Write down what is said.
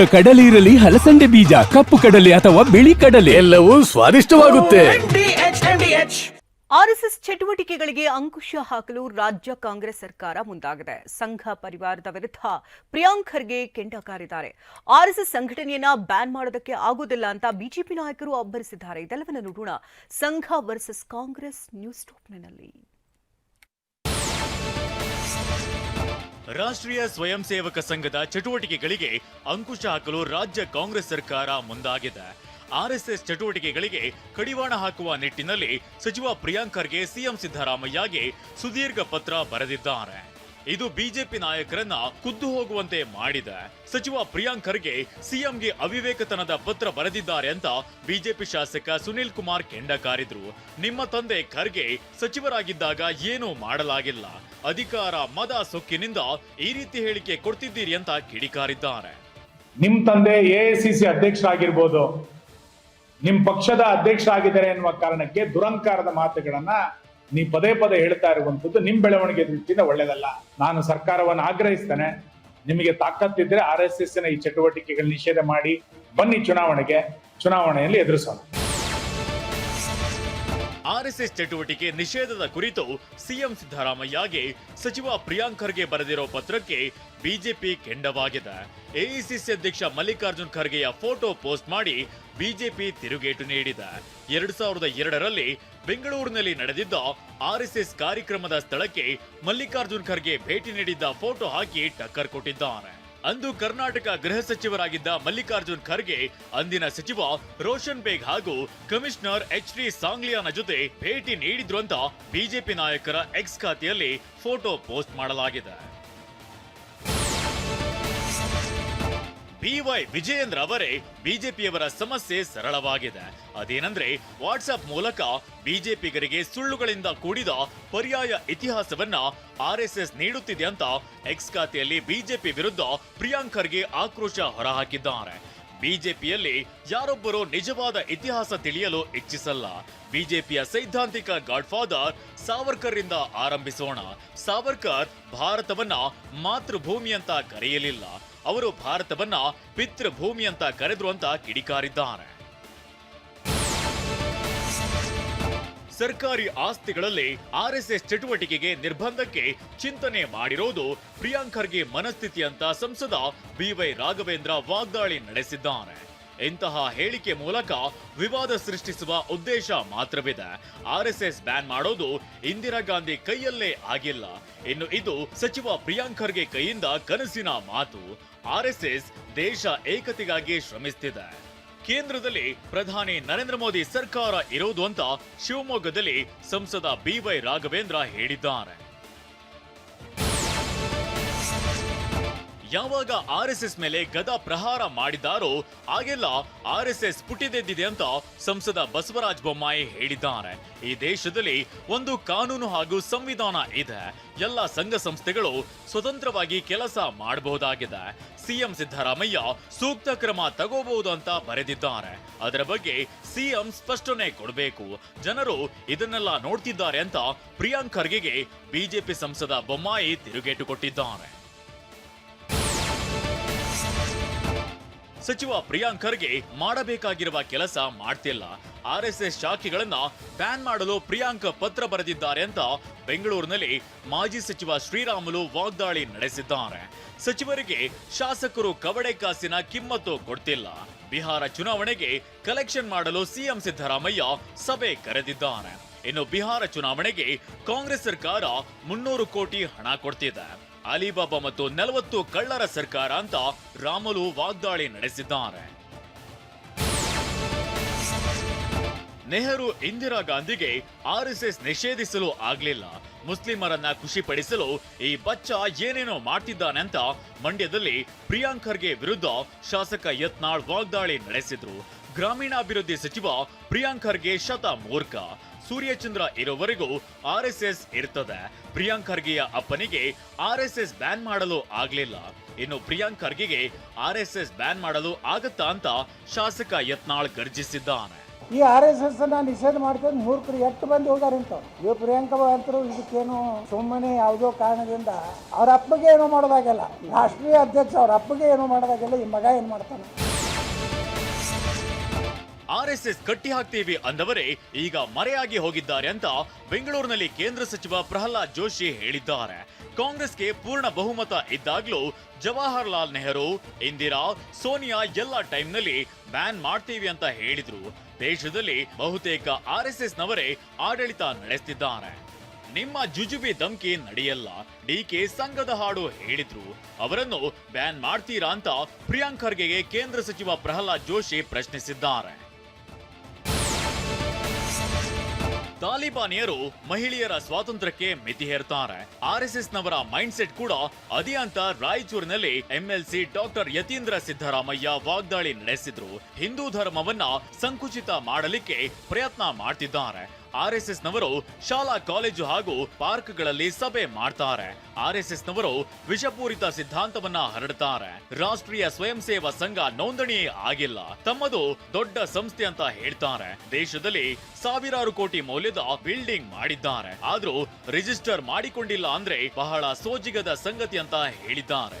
ಈಗ ಕಡಲೆ ಇರಲಿ ಹಲಸಂಡೆ ಬೀಜ ಕಪ್ಪು ಕಡಲೆ ಅಥವಾ ಬಿಳಿ ಕಡಲೆ. ಎಲ್ಲವೂ ಸ್ವಾದಿಷ್ಟವಾಗುತ್ತೆ. ಆರ್ಎಸ್ಎಸ್ ಚಟುವಟಿಕೆಗಳಿಗೆ ಅಂಕುಶ ಹಾಕಲು ರಾಜ್ಯ ಕಾಂಗ್ರೆಸ್ ಸರ್ಕಾರ ಮುಂದಾಗಿದೆ. ಸಂಘ ಪರಿವಾರದ ವಿರುದ್ಧ ಪ್ರಿಯಾಂಕ್ ಖರ್ಗೆ ಕೆಂಡ ಕಾರಿದ್ದಾರೆ ಆರ್ಎಸ್ಎಸ್ ಸಂಘಟನೆಯನ್ನ ಬ್ಯಾನ್ ಮಾಡೋದಕ್ಕೆ ಆಗುವುದಿಲ್ಲ ಅಂತ ಬಿಜೆಪಿ ನಾಯಕರು ಅಬ್ಬರಿಸಿದ್ದಾರೆ. ಇದೆಲ್ಲವನ್ನ ನೋಡೋಣ. ಸಂಘ ವರ್ಸಸ್ ಕಾಂಗ್ರೆಸ್ ನ್ಯೂಸ್ ಟಾಪ್ನಲ್ಲಿ ರಾಷ್ಟ್ರೀಯ ಸ್ವಯಂ ಸೇವಕ ಸಂಘದ ಚಟುವಟಿಕೆಗಳಿಗೆ ಅಂಕುಶ ಹಾಕಲು ರಾಜ್ಯ ಕಾಂಗ್ರೆಸ್ ಸರ್ಕಾರ ಮುಂದಾಗಿದೆ. ಆರ್ಎಸ್ಎಸ್ ಚಟುವಟಿಕೆಗಳಿಗೆ ಕಡಿವಾಣ ಹಾಕುವ ನಿಟ್ಟಿನಲ್ಲಿ ಸಚಿವ ಪ್ರಿಯಾಂಕ್ ಖರ್ಗೆ ಸಿಎಂ ಸಿದ್ದರಾಮಯ್ಯಗೆ ಸುದೀರ್ಘ ಪತ್ರ ಬರೆದಿದ್ದಾರೆ. ಇದು ಬಿಜೆಪಿ ನಾಯಕರನ್ನ ಕುದ್ದು ಹೋಗುವಂತೆ ಮಾಡಿದೆ. ಸಚಿವ ಪ್ರಿಯಾಂಕ್ ಖರ್ಗೆ ಸಿಎಂಗೆ ಅವಿವೇಕತನದ ಪತ್ರ ಬರೆದಿದ್ದಾರೆ ಅಂತ ಬಿಜೆಪಿ ಶಾಸಕ ಸುನಿಲ್ ಕುಮಾರ್ ಕೆಂಡ ಕಾರಿದ್ರು. ನಿಮ್ಮ ತಂದೆ ಖರ್ಗೆ ಸಚಿವರಾಗಿದ್ದಾಗ ಏನೂ ಮಾಡಲಾಗಿಲ್ಲ. ಅಧಿಕಾರ, ಮದ, ಸೊಕ್ಕಿನಿಂದ ಈ ರೀತಿ ಹೇಳಿಕೆ ಕೊಡ್ತಿದ್ದೀರಿ ಅಂತ ಕಿಡಿಕಾರಿದ್ದಾರೆ. ನಿಮ್ ತಂದೆ ಎಐಸಿಸಿ ಅಧ್ಯಕ್ಷರಾಗಿರ್ಬೋದು. ನಿಮ್ ಪಕ್ಷದ ಅಧ್ಯಕ್ಷರಾಗಿದ್ದಾರೆ ಎನ್ನುವ ಕಾರಣಕ್ಕೆ ದುರಂಕಾರದ ಮಾತುಗಳನ್ನ ನೀ ಪದೇ ಪದೇ ಹೇಳ್ತಾ ಇರುವಂಥದ್ದು ನಿಮ್ಮ ಬೆಳವಣಿಗೆ ದೃಷ್ಟಿಯಿಂದ ಒಳ್ಳೇದಲ್ಲ. ನಾನು ಸರ್ಕಾರವನ್ನು ಆಗ್ರಹಿಸ್ತೇನೆ. ನಿಮಗೆ ತಾಕತ್ತಿದ್ರೆ ಆರ್ ಎಸ್ ಎಸ್ನ ಈ ಚಟುವಟಿಕೆಗಳನ್ನ ನಿಷೇಧ ಮಾಡಿ ಬನ್ನಿ ಚುನಾವಣೆಗೆ. ಚುನಾವಣೆಯಲ್ಲಿ ಎದುರಿಸೋಣ. ಆರ್ಎಸ್ಎಸ್ ಚಟುವಟಿಕೆ ನಿಷೇಧದ ಕುರಿತು ಸಿಎಂ ಸಿದ್ದರಾಮಯ್ಯಗೆ ಸಚಿವ ಪ್ರಿಯಾಂಕ್ ಖರ್ಗೆ ಬರೆದಿರೋ ಪತ್ರಕ್ಕೆ ಬಿಜೆಪಿ ಕೆಂಡವಾಗಿದೆ. ಎಐಸಿಸಿ ಅಧ್ಯಕ್ಷ ಮಲ್ಲಿಕಾರ್ಜುನ್ ಖರ್ಗೆಯ ಫೋಟೋ ಪೋಸ್ಟ್ ಮಾಡಿ ಬಿಜೆಪಿ ತಿರುಗೇಟು ನೀಡಿದೆ. ಎರಡ್ ಸಾವಿರದ ಎರಡರಲ್ಲಿ ಬೆಂಗಳೂರಿನಲ್ಲಿ ನಡೆದಿದ್ದ ಆರ್ಎಸ್ಎಸ್ ಕಾರ್ಯಕ್ರಮದ ಸ್ಥಳಕ್ಕೆ ಮಲ್ಲಿಕಾರ್ಜುನ್ ಖರ್ಗೆ ಭೇಟಿ ನೀಡಿದ್ದ ಫೋಟೋ ಹಾಕಿ ಟಕ್ಕರ್ ಕೊಟ್ಟಿದ್ದಾರೆ ಅಂದು ಕರ್ನಾಟಕ ಗೃಹ ಸಚಿವರಾಗಿದ್ದ ಮಲ್ಲಿಕಾರ್ಜುನ್ ಖರ್ಗೆ, ಅಂದಿನ ಸಚಿವ ರೋಷನ್ ಬೇಗ್ ಹಾಗೂ ಕಮಿಷನರ್ ಎಚ್ ಡಿ ಸಾಂಗ್ಲಿಯಾನ ಜೊತೆ ಭೇಟಿ ನೀಡಿದ್ರು ಅಂತ ಬಿಜೆಪಿ ನಾಯಕರ ಎಕ್ಸ್ ಖಾತೆಯಲ್ಲಿ ಫೋಟೋ ಪೋಸ್ಟ್ ಮಾಡಲಾಗಿದೆ. ಬಿವೈ ವಿಜಯೇಂದ್ರ ಅವರೇ ಬಿಜೆಪಿಯವರ ಸಮಸ್ಯೆ ಸರಳವಾಗಿದೆ. ಅದೇನಂದ್ರೆ, ವಾಟ್ಸ್ಆಪ್ ಮೂಲಕ ಬಿಜೆಪಿಗರಿಗೆ ಸುಳ್ಳುಗಳಿಂದ ಕೂಡಿದ ಪರ್ಯಾಯ ಇತಿಹಾಸವನ್ನ ಆರ್ಎಸ್ಎಸ್ ನೀಡುತ್ತಿದೆ ಅಂತ ಎಕ್ಸ್ ಖಾತೆಯಲ್ಲಿ ಬಿಜೆಪಿ ವಿರುದ್ಧ ಪ್ರಿಯಾಂಕ್ ಖರ್ಗೆ ಆಕ್ರೋಶ ಹೊರಹಾಕಿದ್ದಾರೆ. ಬಿಜೆಪಿಯಲ್ಲಿ ಯಾರೊಬ್ಬರು ನಿಜವಾದ ಇತಿಹಾಸ ತಿಳಿಯಲು ಇಚ್ಛಿಸಲ್ಲ. ಬಿಜೆಪಿಯ ಸೈದ್ಧಾಂತಿಕ ಗಾಡ್ಫಾದರ್ ಸಾವರ್ಕರ್ ಇಂದ ಆರಂಭಿಸೋಣ. ಸಾವರ್ಕರ್ ಭಾರತವನ್ನ ಮಾತೃಭೂಮಿ ಅಂತ ಕರೆಯಲಿಲ್ಲ. ಅವರು ಭಾರತವನ್ನ ಪಿತೃಭೂಮಿ ಅಂತ ಕರೆದ್ರು ಅಂತ ಕಿಡಿಕಾರಿದ್ದಾರೆ. ಸರ್ಕಾರಿ ಆಸ್ತಿಗಳಲ್ಲಿ ಆರ್ಎಸ್ಎಸ್ ಚಟುವಟಿಕೆಗೆ ನಿರ್ಬಂಧಕ್ಕೆ ಚಿಂತನೆ ಮಾಡಿರೋದು ಪ್ರಿಯಾಂಕ್ ಖರ್ಗೆ ಮನಸ್ಥಿತಿ ಅಂತ ಸಂಸದ ಬಿವೈ ರಾಘವೇಂದ್ರ ವಾಗ್ದಾಳಿ ನಡೆಸಿದ್ದಾರೆ. ಇಂತಹ ಹೇಳಿಕೆ ಮೂಲಕ ವಿವಾದ ಸೃಷ್ಟಿಸುವ ಉದ್ದೇಶ ಮಾತ್ರವಿದೆ. ಆರ್ಎಸ್ಎಸ್ ಬ್ಯಾನ್ ಮಾಡೋದು ಇಂದಿರಾ ಗಾಂಧಿ ಕೈಯಲ್ಲೇ ಆಗಿಲ್ಲ. ಇನ್ನು ಇದು ಸಚಿವ ಪ್ರಿಯಾಂಕ್ ಖರ್ಗೆ ಕೈಯಿಂದ ಕನಸಿನ ಮಾತು. ಆರ್ಎಸ್ಎಸ್ ದೇಶ ಏಕತೆಗಾಗಿ ಶ್ರಮಿಸುತ್ತಿದೆ ಕೇಂದ್ರದಲ್ಲಿ ಪ್ರಧಾನಿ ನರೇಂದ್ರ ಮೋದಿ ಸರ್ಕಾರ ಇರೋದು ಅಂತ ಶಿವಮೊಗ್ಗದಲ್ಲಿ ಸಂಸದ ಬಿವೈ ರಾಘವೇಂದ್ರ ಹೇಳಿದ್ದಾರೆ. ಯಾವಾಗ ಆರ್ಎಸ್ಎಸ್ ಮೇಲೆ ಗದಾ ಪ್ರಹಾರ ಮಾಡಿದಾರೋ ಆಗೆಲ್ಲ ಆರ್ ಎಸ್ ಎಸ್ ಪುಟಿದೆದ್ದಿದೆ ಅಂತ ಸಂಸದ ಬಸವರಾಜ ಬೊಮ್ಮಾಯಿ ಹೇಳಿದ್ದಾರೆ. ಈ ದೇಶದಲ್ಲಿ ಒಂದು ಕಾನೂನು ಹಾಗೂ ಸಂವಿಧಾನ ಇದೆ. ಎಲ್ಲ ಸಂಘ ಸಂಸ್ಥೆಗಳು ಸ್ವತಂತ್ರವಾಗಿ ಕೆಲಸ ಮಾಡಬಹುದಾಗಿದೆ. ಸಿಎಂ ಸಿದ್ದರಾಮಯ್ಯ ಸೂಕ್ತ ಕ್ರಮ ತಗೋಬಹುದು ಅಂತ ಬರೆದಿದ್ದಾರೆ. ಅದರ ಬಗ್ಗೆ ಸಿಎಂ ಸ್ಪಷ್ಟನೆ ಕೊಡಬೇಕು. ಜನರು ಇದನ್ನೆಲ್ಲ ನೋಡ್ತಿದ್ದಾರೆ ಅಂತ ಪ್ರಿಯಾಂಕ್ ಖರ್ಗೆಗೆ ಬಿಜೆಪಿ ಸಂಸದ ಬೊಮ್ಮಾಯಿ ತಿರುಗೇಟು ಕೊಟ್ಟಿದ್ದಾರೆ. ಸಚಿವ ಪ್ರಿಯಾಂಕ್ ಖರ್ಗೆ ಮಾಡಬೇಕಾಗಿರುವ ಕೆಲಸ ಮಾಡ್ತಿಲ್ಲ. ಆರ್ಎಸ್ಎಸ್ ಶಾಖೆಗಳನ್ನ ಬ್ಯಾನ್ ಮಾಡಲು ಪ್ರಿಯಾಂಕ್ ಪತ್ರ ಬರೆದಿದ್ದಾರೆ ಅಂತ ಬೆಂಗಳೂರಿನಲ್ಲಿ ಮಾಜಿ ಸಚಿವ ಶ್ರೀರಾಮುಲು ವಾಗ್ದಾಳಿ ನಡೆಸಿದ್ದಾರೆ. ಸಚಿವರಿಗೆ ಶಾಸಕರು ಕವಡೆ ಕಾಸಿನ ಕಿಮ್ಮತ್ತು ಕೊಡ್ತಿಲ್ಲ. ಬಿಹಾರ ಚುನಾವಣೆಗೆ ಕಲೆಕ್ಷನ್ ಮಾಡಲು ಸಿಎಂ ಸಿದ್ದರಾಮಯ್ಯ ಸಭೆ ಕರೆದಿದ್ದಾರೆ. ಇನ್ನು ಬಿಹಾರ ಚುನಾವಣೆಗೆ ಕಾಂಗ್ರೆಸ್ ಸರ್ಕಾರ ಮುನ್ನೂರು ಕೋಟಿ ಹಣ ಕೊಡ್ತಿದೆ. ಅಲಿಬಾಬಾ ಮತ್ತು ನಲವತ್ತು ಕಳ್ಳರ ಸರ್ಕಾರ ಅಂತ ರಾಮುಲು ವಾಗ್ದಾಳಿ ನಡೆಸಿದ್ದಾರೆ. ನೆಹರು ಇಂದಿರಾ ಗಾಂಧಿಗೆ ಆರ್ಎಸ್ಎಸ್ ನಿಷೇಧಿಸಲು ಆಗ್ಲಿಲ್ಲ. ಮುಸ್ಲಿಮರನ್ನ ಖುಷಿಪಡಿಸಲು ಈ ಬಚ್ಚ ಏನೇನೋ ಮಾಡ್ತಿದ್ದಾನೆ ಅಂತ ಮಂಡ್ಯದಲ್ಲಿ ಪ್ರಿಯಾಂಕ್ ಖರ್ಗೆ ವಿರುದ್ಧ ಶಾಸಕ ಯತ್ನಾಳ್ ವಾಗ್ದಾಳಿ ನಡೆಸಿದ್ರು. ಗ್ರಾಮೀಣಾಭಿವೃದ್ಧಿ ಸಚಿವ ಪ್ರಿಯಾಂಕ್ ಖರ್ಗೆ ಶತ ಮೂರ್ಖ ಸೂರ್ಯಚಂದ್ರ ಇರೋವರೆಗೂ ಆರ್ಎಸ್ಎಸ್ ಇರ್ತದೆ. ಪ್ರಿಯಾಂಕ್ ಖರ್ಗೆಯ ಅಪ್ಪನಿಗೆ ಎಸ್ ಬ್ಯಾನ್ ಮಾಡಲು ಆಗ್ಲಿಲ್ಲ. ಇನ್ನು ಪ್ರಿಯಾಂಕ್ ಖರ್ಗೆಗೆ ಎಸ್ ಬ್ಯಾನ್ ಮಾಡಲು ಆಗತ್ತಾ ಅಂತ ಶಾಸಕ ಯತ್ನಾಳ್ ಗರ್ಜಿಸಿದ್ದಾನೆ. ಈ ಆರ್ ಎಸ್ ಎಸ್ ಅನ್ನ ನಿಷೇಧ ಮಾಡ್ಕೊಂಡು ಮೂರ್ಖರು ಎಷ್ಟು ಬಂದು ಹೋಗಾರಂತ ಇವ್ ಪ್ರಿಯಾಂಕಾ ಅಂತರು ಇದಕ್ಕೇನು ಸುಮ್ಮನೆ ಯಾವುದೋ ಕಾರಣದಿಂದ ಅವ್ರ ಅಪ್ಪಗೆ ಏನೋ ಮಾಡೋದಾಗಲ್ಲ. ರಾಷ್ಟ್ರೀಯ ಅಧ್ಯಕ್ಷ ಅವ್ರ ಅಪ್ಪಗೆ ಏನೋ ಮಾಡೋದಾಗಲ್ಲ. ಈ ಮಗ ಏನ್ ಮಾಡ್ತಾನೆ? ಆರ್ ಎಸ್ ಎಸ್ ಕಟ್ಟಿ ಹಾಕ್ತೀವಿ ಅಂದವರೇ ಈಗ ಮರೆಯಾಗಿ ಹೋಗಿದ್ದಾರೆ ಅಂತ ಬೆಂಗಳೂರಿನಲ್ಲಿ ಕೇಂದ್ರ ಸಚಿವ ಪ್ರಹ್ಲಾದ್ ಜೋಶಿ ಹೇಳಿದ್ದಾರೆ. ಕಾಂಗ್ರೆಸ್ಗೆ ಪೂರ್ಣ ಬಹುಮತ ಇದ್ದಾಗ್ಲೂ ಜವಾಹರಲಾಲ್ ನೆಹರು, ಇಂದಿರಾ, ಸೋನಿಯಾ ಎಲ್ಲ ಟೈಮ್ನಲ್ಲಿ ಬ್ಯಾನ್ ಮಾಡ್ತೀವಿ ಅಂತ ಹೇಳಿದ್ರು. ದೇಶದಲ್ಲಿ ಬಹುತೇಕ ಆರ್ ನವರೇ ಆಡಳಿತ ನಡೆಸ್ತಿದ್ದಾರೆ. ನಿಮ್ಮ ಜುಜುಬಿ ಧಮ್ಕಿ ನಡೆಯಲ್ಲ, ಡಿ ಕೆ ಸಂಘದ ಹಾಡು ಹೇಳಿದ್ರು. ಅವರನ್ನು ಬ್ಯಾನ್ ಮಾಡ್ತೀರಾ ಅಂತ ಪ್ರಿಯಾಂಕ್ ಖರ್ಗೆಗೆ ಕೇಂದ್ರ ಸಚಿವ ಪ್ರಹ್ಲಾದ್ ಜೋಶಿ ಪ್ರಶ್ನಿಸಿದ್ದಾರೆ. ತಾಲಿಬಾನಿಯರು ಮಹಿಳೆಯರ ಸ್ವಾತಂತ್ರ್ಯಕ್ಕೆ ಮಿತಿ ಹೇರ್ತಾರೆ ಆರ್ ಎಸ್ ಎಸ್ ನವರ ಮೈಂಡ್ ಸೆಟ್ ಕೂಡ ಅದೇ ಅಂತ ರಾಯಚೂರಿನಲ್ಲಿ ಎಂಎಲ್ಸಿ ಡಾಕ್ಟರ್ ಯತೀಂದ್ರ ಸಿದ್ದರಾಮಯ್ಯ ವಾಗ್ದಾಳಿ ನಡೆಸಿದ್ರು. ಹಿಂದೂ ಧರ್ಮವನ್ನ ಸಂಕುಚಿತ ಮಾಡಲಿಕ್ಕೆ ಪ್ರಯತ್ನ ಮಾಡ್ತಿದ್ದಾರೆ. ಆರ್ ಎಸ್ ಎಸ್ ನವರು ಶಾಲಾ, ಕಾಲೇಜು ಹಾಗೂ ಪಾರ್ಕ್ಗಳಲ್ಲಿ ಸಭೆ ಮಾಡ್ತಾರೆ. ಆರ್ ಎಸ್ ಎಸ್ ನವರು ವಿಷಪೂರಿತ ಸಿದ್ಧಾಂತವನ್ನ ಹರಡ್ತಾರೆ. ರಾಷ್ಟ್ರೀಯ ಸ್ವಯಂ ಸೇವಾ ಸಂಘ ನೋಂದಣಿ ಆಗಿಲ್ಲ. ತಮ್ಮದು ದೊಡ್ಡ ಸಂಸ್ಥೆ ಅಂತ ಹೇಳ್ತಾರೆ. ದೇಶದಲ್ಲಿ ಸಾವಿರಾರು ಕೋಟಿ ಮೌಲ್ಯದ ಬಿಲ್ಡಿಂಗ್ ಮಾಡಿದ್ದಾರೆ. ಆದ್ರೂ ರಿಜಿಸ್ಟರ್ ಮಾಡಿಕೊಂಡಿಲ್ಲ ಅಂದ್ರೆ ಬಹಳ ಸೋಜಿಗದ ಸಂಗತಿ ಅಂತ ಹೇಳಿದ್ದಾರೆ.